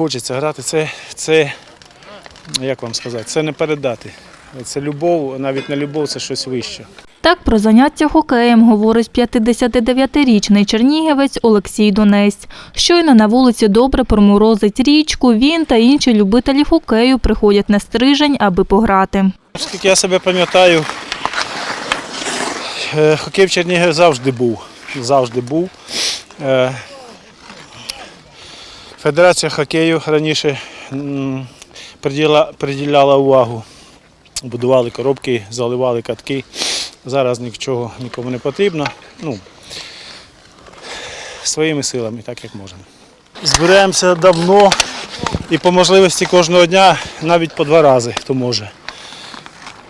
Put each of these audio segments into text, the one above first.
хочеться грати. Це, це, як вам сказати, це не передати. Це любов, навіть не любов, це щось вище. Так про заняття хокеєм говорить 59-річний чернігівець Олексій Донець. Щойно на вулиці добре проморозить річку, він та інші любителі хокею приходять на стрижень, аби пограти. Оскільки я себе пам'ятаю, е, хокей в Чернігові завжди був. Завжди був. Федерація хокею раніше приділяла увагу. Будували коробки, заливали катки. Зараз нічого нікому не потрібно. Ну, своїми силами, так як можемо. Збираємося давно і по можливості кожного дня навіть по два рази, хто може.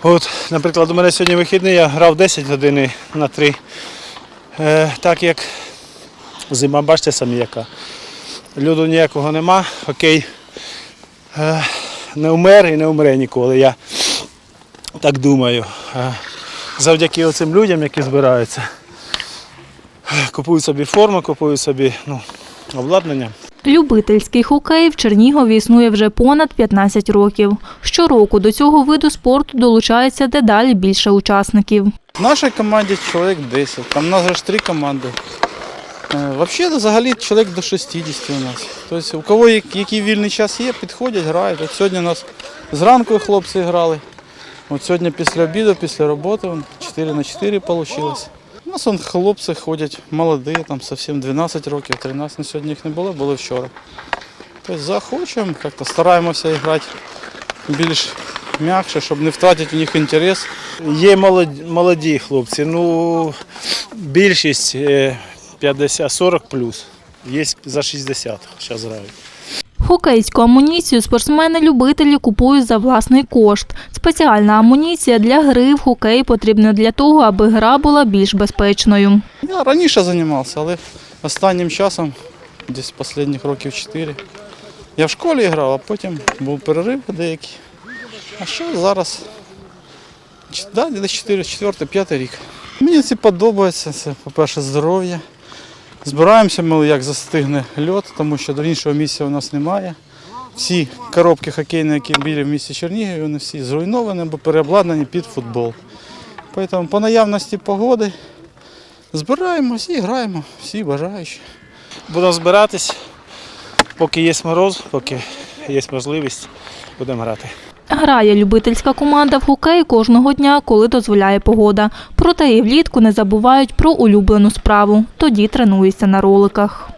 От, наприклад, у мене сьогодні вихідний, я грав 10 годин на 3. Е, так як зима, бачите самі яка. Льоду ніякого нема, хокей е, не вмер і не вмре ніколи. Я так думаю. Е, завдяки оцим людям, які збираються. Купують собі форму, купують собі ну, обладнання. Любительський хокей в Чернігові існує вже понад 15 років. Щороку до цього виду спорту долучається дедалі більше учасників. В нашій команді чоловік 10, там у нас же ж три команди. Е, Взагалі, взагалі чоловік до 60 у нас. Тобто, у кого який вільний час є, підходять, грають. От сьогодні у нас зранку хлопці грали. От сьогодні після обіду, після роботи 4 на 4 вийшло. У нас вон, хлопці ходять молоді, там зовсім 12 років, 13 на сьогодні їх не було, були вчора. Тобто захочемо, як-то стараємося грати більш м'якше, щоб не втратити в них інтерес. Є молоді, хлопці, ну більшість е, 50-40 плюс. Є за 60 зараз грають. Хокейську амуніцію спортсмени-любителі купують за власний кошт. Спеціальна амуніція для гри в хокей потрібна для того, аби гра була більш безпечною. Я раніше займався, але останнім часом, десь останніх років 4, я в школі грав, а потім був перерив деякий. А що зараз? Да, десь 4, 4, 5 рік. Мені це подобається, це, по-перше, здоров'я. Збираємося ми, як застигне льот, тому що до іншого місця у нас немає. Всі коробки хокейні, які біля в місті Чернігів, вони всі зруйновані або переобладнані під футбол. Тому по наявності погоди Збираємось і граємо, всі бажаючі. Будемо збиратись, поки є мороз, поки є можливість, будемо грати. Грає любительська команда в хокей кожного дня, коли дозволяє погода. Проте і влітку не забувають про улюблену справу. Тоді тренуються на роликах.